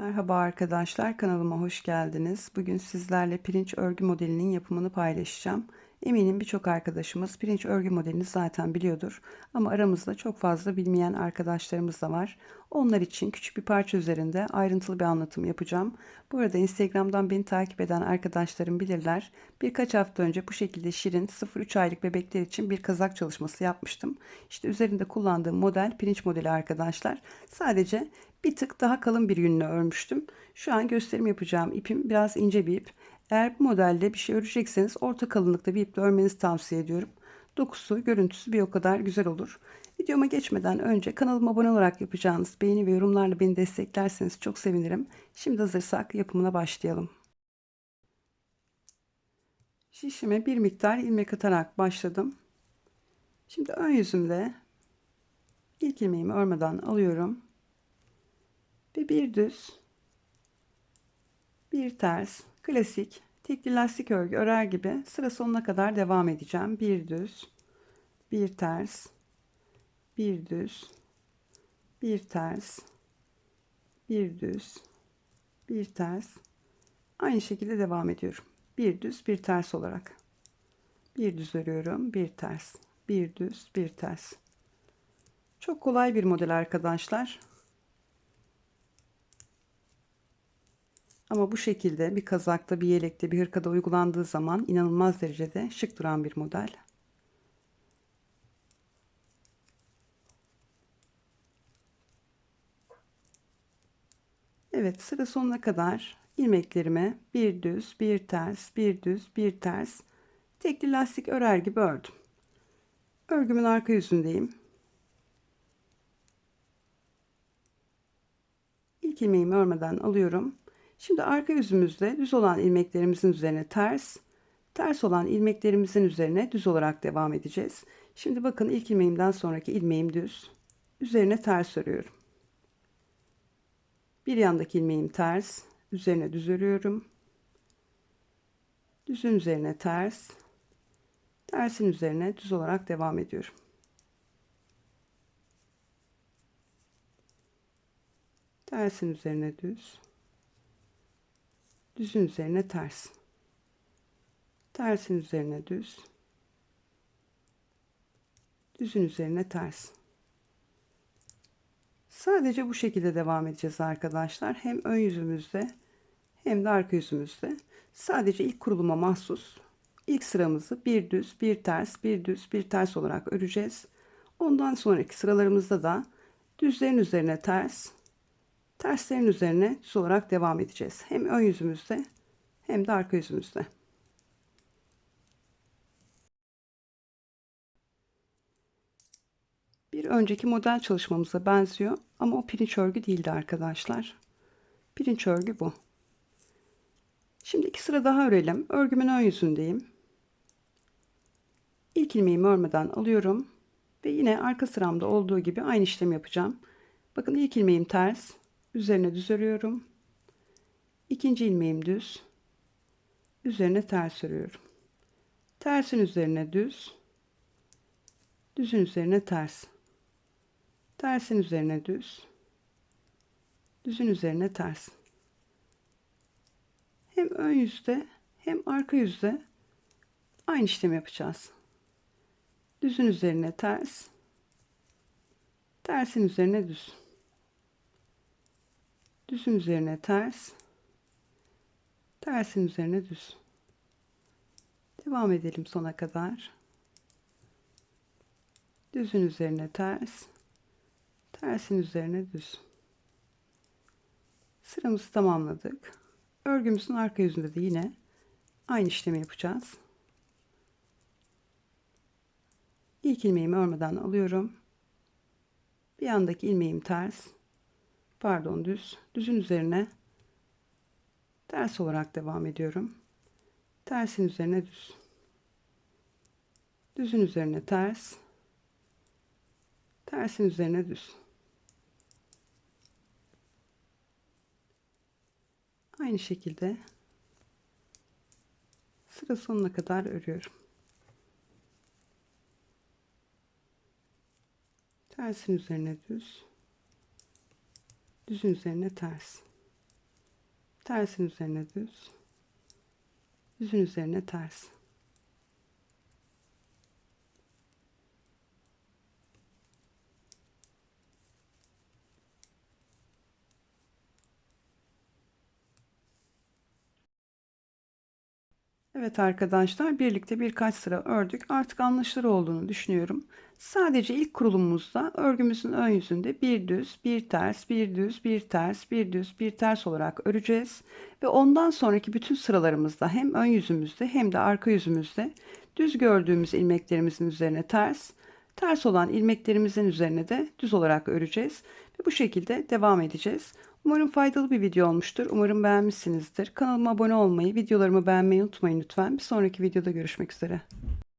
Merhaba arkadaşlar, kanalıma hoş geldiniz. Bugün sizlerle pirinç örgü modelinin yapımını paylaşacağım. Eminim birçok arkadaşımız pirinç örgü modelini zaten biliyordur. Ama aramızda çok fazla bilmeyen arkadaşlarımız da var. Onlar için küçük bir parça üzerinde ayrıntılı bir anlatım yapacağım. Bu arada Instagram'dan beni takip eden arkadaşlarım bilirler. Birkaç hafta önce bu şekilde Şirin 0-3 aylık bebekler için bir kazak çalışması yapmıştım. İşte üzerinde kullandığım model pirinç modeli arkadaşlar. Sadece bir tık daha kalın bir yünle örmüştüm. Şu an gösterim yapacağım ipim biraz ince bir ip. Eğer bu modelde bir şey örecekseniz orta kalınlıkta bir iple örmenizi tavsiye ediyorum. Dokusu, görüntüsü bir o kadar güzel olur. Videoma geçmeden önce kanalıma abone olarak yapacağınız beğeni ve yorumlarla beni desteklerseniz çok sevinirim. Şimdi hazırsak yapımına başlayalım. Şişime bir miktar ilmek atarak başladım. Şimdi ön yüzümde ilk ilmeğimi örmeden alıyorum. Ve bir düz, bir ters, klasik tekli lastik örgü örer gibi sıra sonuna kadar devam edeceğim. Bir düz, bir ters, bir düz, bir ters, bir düz, bir ters. Aynı şekilde devam ediyorum. Bir düz, bir ters olarak. Bir düz örüyorum, bir ters, bir düz, bir ters. Çok kolay bir model arkadaşlar. Ama bu şekilde bir kazakta, bir yelekte, bir hırkada uygulandığı zaman inanılmaz derecede şık duran bir model. Evet sıra sonuna kadar ilmeklerimi bir düz, bir ters, bir düz, bir ters tekli lastik örer gibi ördüm. Örgümün arka yüzündeyim. İlk ilmeğimi örmeden alıyorum. Şimdi arka yüzümüzde düz olan ilmeklerimizin üzerine ters, ters olan ilmeklerimizin üzerine düz olarak devam edeceğiz. Şimdi bakın ilk ilmeğimden sonraki ilmeğim düz. Üzerine ters örüyorum. Bir yandaki ilmeğim ters, üzerine düz örüyorum. Düzün üzerine ters, tersin üzerine düz olarak devam ediyorum. Tersin üzerine düz düzün üzerine ters. Tersin üzerine düz. Düzün üzerine ters. Sadece bu şekilde devam edeceğiz arkadaşlar. Hem ön yüzümüzde hem de arka yüzümüzde. Sadece ilk kuruluma mahsus ilk sıramızı bir düz bir ters bir düz bir ters olarak öreceğiz. Ondan sonraki sıralarımızda da düzlerin üzerine ters terslerin üzerine düz olarak devam edeceğiz. Hem ön yüzümüzde hem de arka yüzümüzde. Bir önceki model çalışmamıza benziyor ama o pirinç örgü değildi arkadaşlar. Pirinç örgü bu. Şimdi iki sıra daha örelim. Örgümün ön yüzündeyim. İlk ilmeğimi örmeden alıyorum ve yine arka sıramda olduğu gibi aynı işlemi yapacağım. Bakın ilk ilmeğim ters, üzerine düz örüyorum. İkinci ilmeğim düz. Üzerine ters örüyorum. Tersin üzerine düz. Düzün üzerine ters. Tersin üzerine düz. Düzün üzerine ters. Hem ön yüzde hem arka yüzde aynı işlemi yapacağız. Düzün üzerine ters. Tersin üzerine düz düzün üzerine ters. Tersin üzerine düz. Devam edelim sona kadar. Düzün üzerine ters. Tersin üzerine düz. Sıramızı tamamladık. Örgümüzün arka yüzünde de yine aynı işlemi yapacağız. İlk ilmeğimi örmeden alıyorum. Bir yandaki ilmeğim ters pardon düz düzün üzerine ters olarak devam ediyorum. Tersin üzerine düz. Düzün üzerine ters. Tersin üzerine düz. Aynı şekilde sıra sonuna kadar örüyorum. Tersin üzerine düz düzün üzerine ters. Tersin üzerine düz. Düzün üzerine ters. Evet arkadaşlar birlikte birkaç sıra ördük. Artık anlaşılır olduğunu düşünüyorum. Sadece ilk kurulumumuzda örgümüzün ön yüzünde bir düz, bir ters, bir düz, bir ters, bir düz, bir ters olarak öreceğiz. Ve ondan sonraki bütün sıralarımızda hem ön yüzümüzde hem de arka yüzümüzde düz gördüğümüz ilmeklerimizin üzerine ters, ters olan ilmeklerimizin üzerine de düz olarak öreceğiz. Ve bu şekilde devam edeceğiz. Umarım faydalı bir video olmuştur. Umarım beğenmişsinizdir. Kanalıma abone olmayı, videolarımı beğenmeyi unutmayın lütfen. Bir sonraki videoda görüşmek üzere.